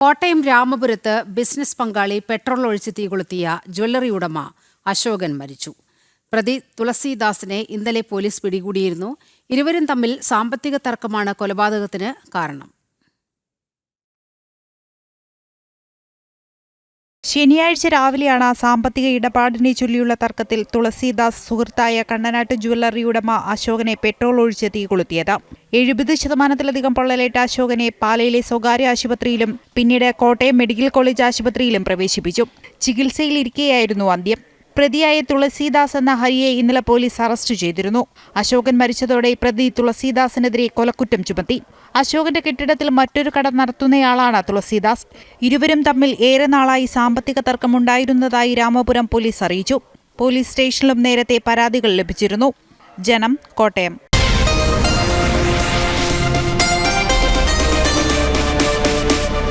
കോട്ടയം രാമപുരത്ത് ബിസിനസ് പങ്കാളി പെട്രോൾ ഒഴിച്ച് തീകൊളുത്തിയ ജ്വല്ലറി ഉടമ അശോകൻ മരിച്ചു. പ്രതി തുളസീദാസിനെ ഇന്നലെ പോലീസ് പിടികൂടിയിരുന്നു. ഇരുവരും തമ്മിൽ സാമ്പത്തിക തർക്കമാണ് കൊലപാതകത്തിന് കാരണം. ശനിയാഴ്ച രാവിലെയാണ് സാമ്പത്തിക ഇടപാടിനെ ചൊല്ലിയുള്ള തർക്കത്തിൽ തുളസീദാസ് സുഹൃത്തായ കണ്ണനാട്ട് ജ്വല്ലറി ഉടമ അശോകനെ പെട്രോൾ ഒഴിച്ച് തീ കൊളുത്തിയത്. എഴുപത് ശതമാനത്തിലധികം പൊള്ളലേറ്റ അശോകനെ പാലയിലെ സ്വകാര്യ ആശുപത്രിയിലും പിന്നീട് കോട്ടയം മെഡിക്കൽ കോളേജ് ആശുപത്രിയിലും പ്രവേശിപ്പിച്ചു. ചികിത്സയിലിരിക്കെയായിരുന്നു അന്ത്യം. പ്രതിയായ തുളസീദാസ് എന്ന ഹരിയെ ഇന്നലെ പോലീസ് അറസ്റ്റ് ചെയ്തിരുന്നു. അശോകൻ മരിച്ചതോടെ പ്രതി തുളസീദാസിനെതിരെ കൊലക്കുറ്റം ചുമത്തി. അശോകന്റെ കെട്ടിടത്തിൽ മറ്റൊരു കട നടത്തുന്നയാളാണ് തുളസീദാസ്. ഇരുവരും തമ്മിൽ ഏറെ നാളായി സാമ്പത്തിക തർക്കമുണ്ടായിരുന്നതായി രാമപുരം പോലീസ് അറിയിച്ചു. പോലീസ് സ്റ്റേഷനിലും നേരത്തെ പരാതികൾ ലഭിച്ചിരുന്നു. ജനം കോട്ടയം.